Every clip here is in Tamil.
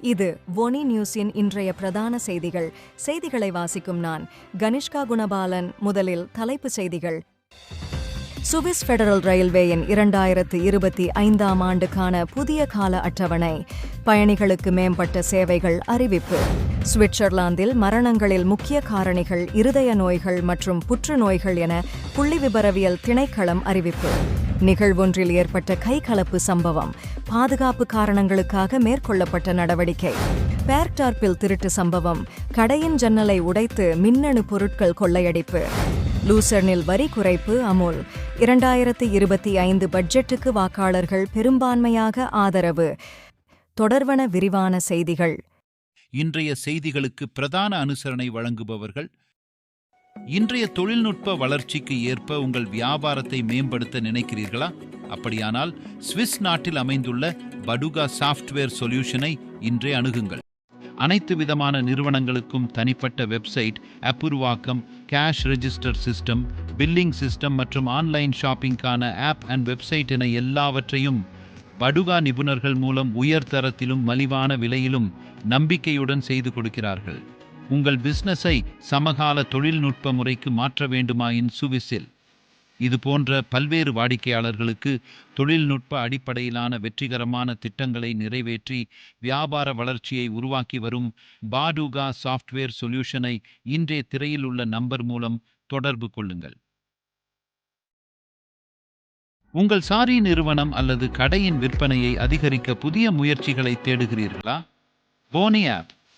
இது ஒனி நியூஸின் இன்றைய பிரதான செய்திகள். செய்திகளை வாசிக்கும் நான் கனிஷ்கா குணபாலன். முதலில் தலைப்புச் செய்திகள். சுவிஸ் ஃபெடரல் ரயில்வேயின் இரண்டாயிரத்து இருபத்தி ஐந்தாம் ஆண்டுக்கான புதிய கால அட்டவணை. பயணிகளுக்கு மேம்பட்ட சேவைகள் அறிவிப்பு. சுவிட்சர்லாந்தில் மரணங்களில் முக்கிய காரணிகள் இருதய நோய்கள் மற்றும் புற்றுநோய்கள் என புள்ளிவிபரவியல் திணைக்களம் அறிவிப்பு. நிகழ்வொன்றில் ஏற்பட்ட கைகலப்பு சம்பவம் பாதுகாப்பு காரணங்களுக்காக மேற்கொள்ளப்பட்ட நடவடிக்கை. பேர்டார்பில் திருட்டு சம்பவம் கடையின் ஜன்னலை உடைத்து மின்னணு பொருட்கள் கொள்ளையடிப்பு. லூசர்னில் வரி குறைப்பு அமுல். இரண்டாயிரத்து இருபத்தி ஐந்து பட்ஜெட்டுக்கு வாக்காளர்கள் பெரும்பான்மையாக ஆதரவு. தொடர்வன விரிவான செய்திகள். இன்றைய செய்திகளுக்கு பிரதான அனுசரணை வழங்குபவர்கள் இன்றைய தொழில்நுட்ப வளர்ச்சிக்கு ஏற்ப உங்கள் வியாபாரத்தை மேம்படுத்த நினைக்கிறீர்களா? அப்படியானால் சுவிஸ் நாட்டில் அமைந்துள்ள படுகா சாஃப்ட்வேர் சொல்யூஷனை இன்றே அணுகுங்கள். அனைத்து விதமான நிறுவனங்களுக்கும் தனிப்பட்ட website அப்புருவாக்கம் cash register system billing system மற்றும் ஆன்லைன் ஷாப்பிங்கான ஆப் அண்ட் வெப்சைட் என எல்லாவற்றையும் படுகா நிபுணர்கள் மூலம் உயர் தரத்திலும் மலிவான விலையிலும் நம்பிக்கையுடன் செய்து கொடுக்கிறார்கள். உங்கள் பிஸ்னஸை சமகால தொழில்நுட்ப முறைக்கு மாற்ற வேண்டுமாயின் சுவிசில்? இது போன்ற பல்வேறு வாடிக்கையாளர்களுக்கு தொழில்நுட்ப அடிப்படையிலான வெற்றிகரமான திட்டங்களை நிறைவேற்றி வியாபார வளர்ச்சியை உருவாக்கி வரும் பாடுகா சாஃப்ட்வேர் சொல்யூஷனை இன்றைய திரையில் உள்ள நம்பர் மூலம் தொடர்பு கொள்ளுங்கள். உங்கள் சாரி நிறுவனம் அல்லது கடையின் விற்பனையை அதிகரிக்க புதிய முயற்சிகளை தேடுகிறீர்களா? போனி ஆப்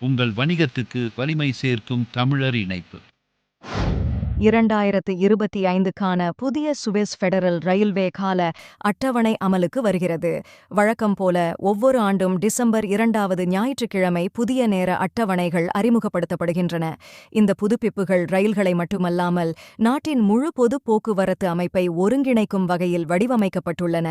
உங்கள் வணிகத்துக்கு வலிமை சேர்க்கும் தமிழர் இணைப்பு. இரண்டாயிரத்து இருபத்தி ஐந்துக்கான புதிய சுவிஸ் ஃபெடரல் ரயில்வே கால அட்டவணை அமலுக்கு வருகிறது. வழக்கம் போல ஒவ்வொரு ஆண்டும் டிசம்பர் இரண்டாவது ஞாயிற்றுக்கிழமை புதிய நேர அட்டவணைகள் அறிமுகப்படுத்தப்படுகின்றன. இந்த புதுப்பிப்புகள் ரயில்களை மட்டுமல்லாமல் நாட்டின் முழு பொது போக்குவரத்து அமைப்பை ஒருங்கிணைக்கும் வகையில் வடிவமைக்கப்பட்டுள்ளன.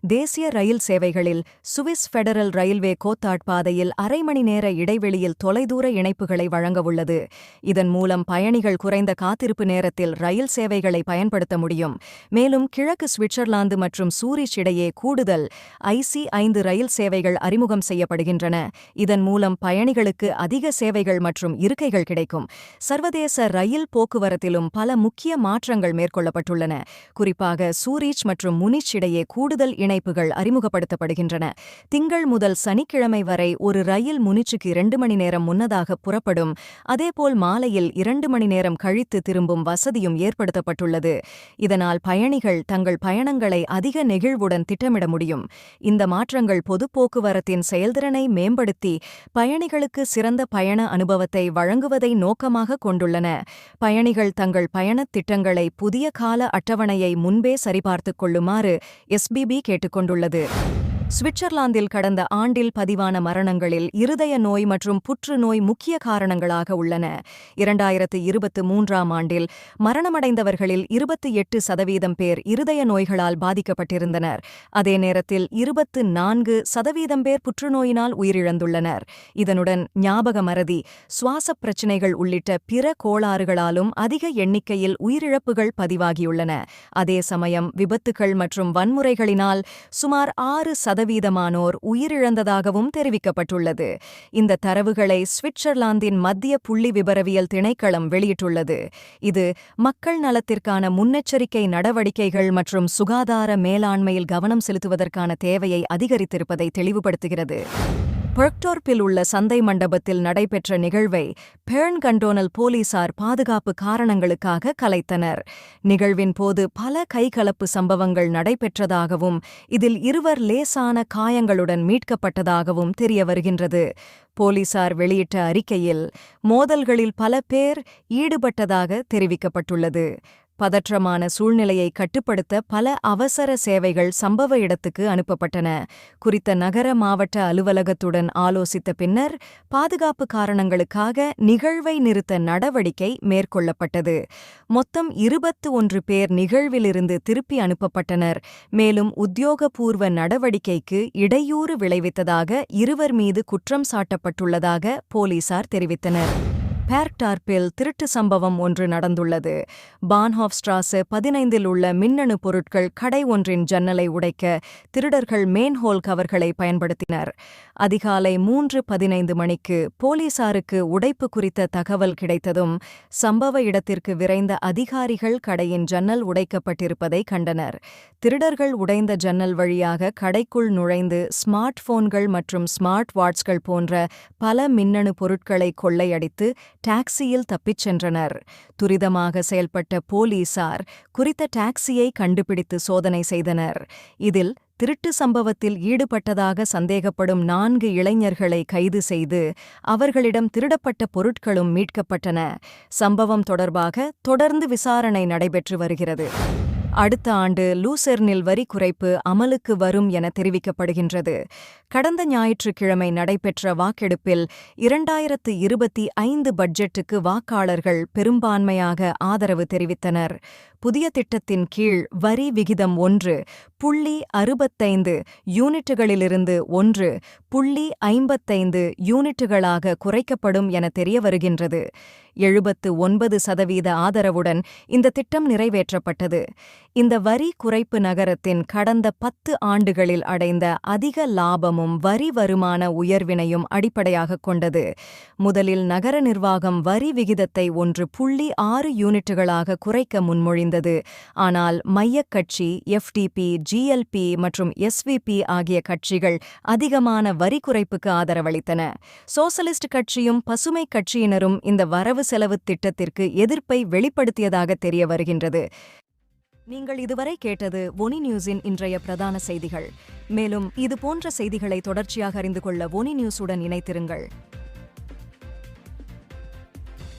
தேசிய ரயில் சேவைகளில் சுவிஸ் ஃபெடரல் ரயில்வே கோத்தாட் பாதையில் அரை மணி நேர இடைவெளியில் தொலைதூர இணைப்புகளை வழங்கவுள்ளது இதன் மூலம் பயணிகள் குறைந்த காத்திருப்பு நேரத்தில் ரயில் சேவைகளை பயன்படுத்த முடியும். மேலும் கிழக்கு சுவிட்சர்லாந்து மற்றும் சூரிஷ் இடையே கூடுதல் ஐசி ஐந்து ரயில் சேவைகள் அறிமுகம் செய்யப்படுகின்றன. இதன் மூலம் பயணிகளுக்கு அதிக சேவைகள் மற்றும் இருக்கைகள் கிடைக்கும். சர்வதேச ரயில் போக்குவரத்திலும் பல முக்கிய மாற்றங்கள் மேற்கொள்ளப்பட்டுள்ளன. குறிப்பாக சூரிச் மற்றும் முனிச் இடையே கூடுதல் இணைப்புகள் அறிமுகப்படுத்தப்படுகின்றன. திங்கள் முதல் சனிக்கிழமை வரை ஒரு ரயில் முனிச்சுக்கு இரண்டு மணி நேரம் முன்னதாக புறப்படும். அதேபோல் மாலையில் இரண்டு மணி நேரம் கழித்து திரும்பும் வசதியும் ஏற்படுத்தப்பட்டுள்ளது. இதனால் பயணிகள் தங்கள் பயணங்களை அதிக நெகிழ்வுடன் திட்டமிட முடியும். இந்த மாற்றங்கள் பொது போக்குவரத்தின் செயல்திறனை மேம்படுத்தி பயணிகளுக்கு சிறந்த பயண அனுபவத்தை வழங்குவதை நோக்கமாக கொண்டுள்ளன. பயணிகள் தங்கள் பயணத் திட்டங்களை புதிய கால அட்டவணையை முன்பே சரிபார்த்துக் கொள்ளுமாறு எஸ்பிபி கேட்டுக்கொண்டுள்ளது சுவிட்சர்லாந்தில் கடந்த ஆண்டில் பதிவான மரணங்களில் இருதய நோய் மற்றும் புற்றுநோய் முக்கிய காரணங்களாக உள்ளன. இரண்டாயிரத்து இருபத்து மூன்றாம் ஆண்டில் மரணமடைந்தவர்களில் இருபத்தி எட்டு சதவீதம் பேர் இருதய நோய்களால் பாதிக்கப்பட்டிருந்தனர். அதே நேரத்தில் இருபத்து நான்கு சதவீதம் பேர் புற்றுநோயினால் உயிரிழந்துள்ளனர். இதனுடன் ஞாபக மறதி சுவாசப் பிரச்சினைகள் உள்ளிட்ட பிற கோளாறுகளாலும் அதிக எண்ணிக்கையில் உயிரிழப்புகள் பதிவாகியுள்ளன. அதே சமயம் விபத்துகள் மற்றும் வன்முறைகளினால் சுமார் ஆறு சதவீதமானோர் உயிரிழந்ததாகவும் தெரிவிக்கப்பட்டுள்ளது. இந்த தரவுகளை சுவிட்சர்லாந்தின் மத்திய புள்ளி விபரவியல் திணைக்களம் வெளியிட்டுள்ளது. இது மக்கள் நலத்திற்கான முன்னெச்சரிக்கை நடவடிக்கைகள் மற்றும் சுகாதார மேலாண்மையில் கவனம் செலுத்துவதற்கான தேவையை அதிகரித்திருப்பதை தெளிவுபடுத்துகிறது. பெர்க்டோர்ப்பில் உள்ள சந்தை மண்டபத்தில் நடைபெற்ற நிகழ்வை பேர்ன் கண்டோனல் போலீசார் பாதுகாப்பு காரணங்களுக்காக கலைத்தனர். நிகழ்வின் போது பல கைகலப்பு சம்பவங்கள் நடைபெற்றதாகவும் இதில் இருவர் லேசான காயங்களுடன் மீட்கப்பட்டதாகவும் தெரிய வருகின்றது போலீசார் வெளியிட்ட அறிக்கையில் மோதல்களில் பல பேர் ஈடுபட்டதாக தெரிவிக்கப்பட்டுள்ளது. பதற்றமான சூழ்நிலையை கட்டுப்படுத்த பல அவசர சேவைகள் சம்பவ இடத்துக்கு அனுப்பப்பட்டன. குறித்த நகர மாவட்ட அலுவலகத்துடன் ஆலோசித்த பின்னர் பாதுகாப்பு காரணங்களுக்காக நிகழ்வை நிறுத்த நடவடிக்கை மேற்கொள்ளப்பட்டது. மொத்தம் இருபத்து ஒன்று பேர் நிகழ்விலிருந்து திருப்பி அனுப்பப்பட்டனர். மேலும் உத்தியோகபூர்வ நடவடிக்கைக்கு இடையூறு விளைவித்ததாக இருவர் மீது குற்றம் சாட்டப்பட்டுள்ளதாக போலீசார் தெரிவித்தனர். பேர்க்டார்ப்பில் திருட்டு சம்பவம் ஒன்று நடந்துள்ளது. பான்ஹாஃப் ஸ்ட்ராஸு பதினைந்தில் உள்ள மின்னணு பொருட்கள் கடை ஒன்றின் ஜன்னலை உடைக்க திருடர்கள் மேன்ஹோல் கவர்களை பயன்படுத்தினர். அதிகாலை மூன்று பதினைந்து மணிக்கு போலீசாருக்கு உடைப்பு குறித்த தகவல் கிடைத்ததும் சம்பவ இடத்திற்கு விரைந்த அதிகாரிகள் கடையின் ஜன்னல் உடைக்கப்பட்டிருப்பதை கண்டனர். திருடர்கள் உடைந்த ஜன்னல் வழியாக கடைக்குள் நுழைந்து ஸ்மார்ட் போன்கள் மற்றும் ஸ்மார்ட் வாட்ச்கள் போன்ற பல மின்னணு பொருட்களை கொள்ளையடித்து டாக்ஸியில் தப்பிச் சென்றனர். துரிதமாக செயல்பட்ட போலீசார் குறித்த டாக்ஸியை கண்டுபிடித்து சோதனை செய்தனர். இதில் திருட்டு சம்பவத்தில் ஈடுபட்டதாக சந்தேகப்படும் நான்கு இளைஞர்களை கைது செய்து அவர்களிடம் திருடப்பட்ட பொருட்களும் மீட்கப்பட்டன. சம்பவம் தொடர்பாக தொடர்ந்து விசாரணை நடைபெற்று வருகிறது. அடுத்த ஆண்டு லூசெர்னில் வரி குறைப்பு அமலுக்கு வரும் என தெரிவிக்கப்படுகின்றது. கடந்த ஞாயிற்றுக்கிழமை நடைபெற்ற வாக்கெடுப்பில் இரண்டாயிரத்து இருபத்தி ஐந்து பட்ஜெட்டுக்கு வாக்காளர்கள் பெரும்பான்மையாக ஆதரவு தெரிவித்தனர். புதிய திட்டத்தின் கீழ் வரி விகிதம் ஒன்று புள்ளி அறுபத்தைந்து யூனிட்டுகளிலிருந்து ஒன்று புள்ளி ஐம்பத்தைந்து யூனிட்டுகளாக குறைக்கப்படும் என தெரிய வருகின்றது எழுபத்து ஒன்பது சதவீத ஆதரவுடன் இந்த திட்டம் நிறைவேற்றப்பட்டது. இந்த வரி குறைப்பு நகரத்தின் கடந்த பத்து ஆண்டுகளில் அடைந்த அதிக லாபமும் வரி வருமான உயர்வினையும் அடிப்படையாகக் கொண்டது. முதலில் நகர நிர்வாகம் வரி விகிதத்தை ஒன்று புள்ளி ஆறு யூனிட்டுகளாக குறைக்க முன்மொழிந்தது. ஆனால் மையக் கட்சி எஃப்டிபி ஜிஎல்பி மற்றும் எஸ்விபி ஆகிய கட்சிகள் அதிகமான வரி குறைப்புக்கு ஆதரவளித்தன. சோசலிஸ்ட் கட்சியும் பசுமை கட்சியினரும் இந்த வரவு செலவு திட்டத்திற்கு எதிர்ப்பை வெளிப்படுத்தியதாக தெரிய வருகின்றது. நீங்கள் இதுவரை கேட்டது ஒனி நியூஸின் இன்றைய பிரதான செய்திகள். மேலும் இது போன்ற செய்திகளை தொடர்ச்சியாக அறிந்து கொள்ள ஒனி நியூஸுடன் இணைத்திருங்கள்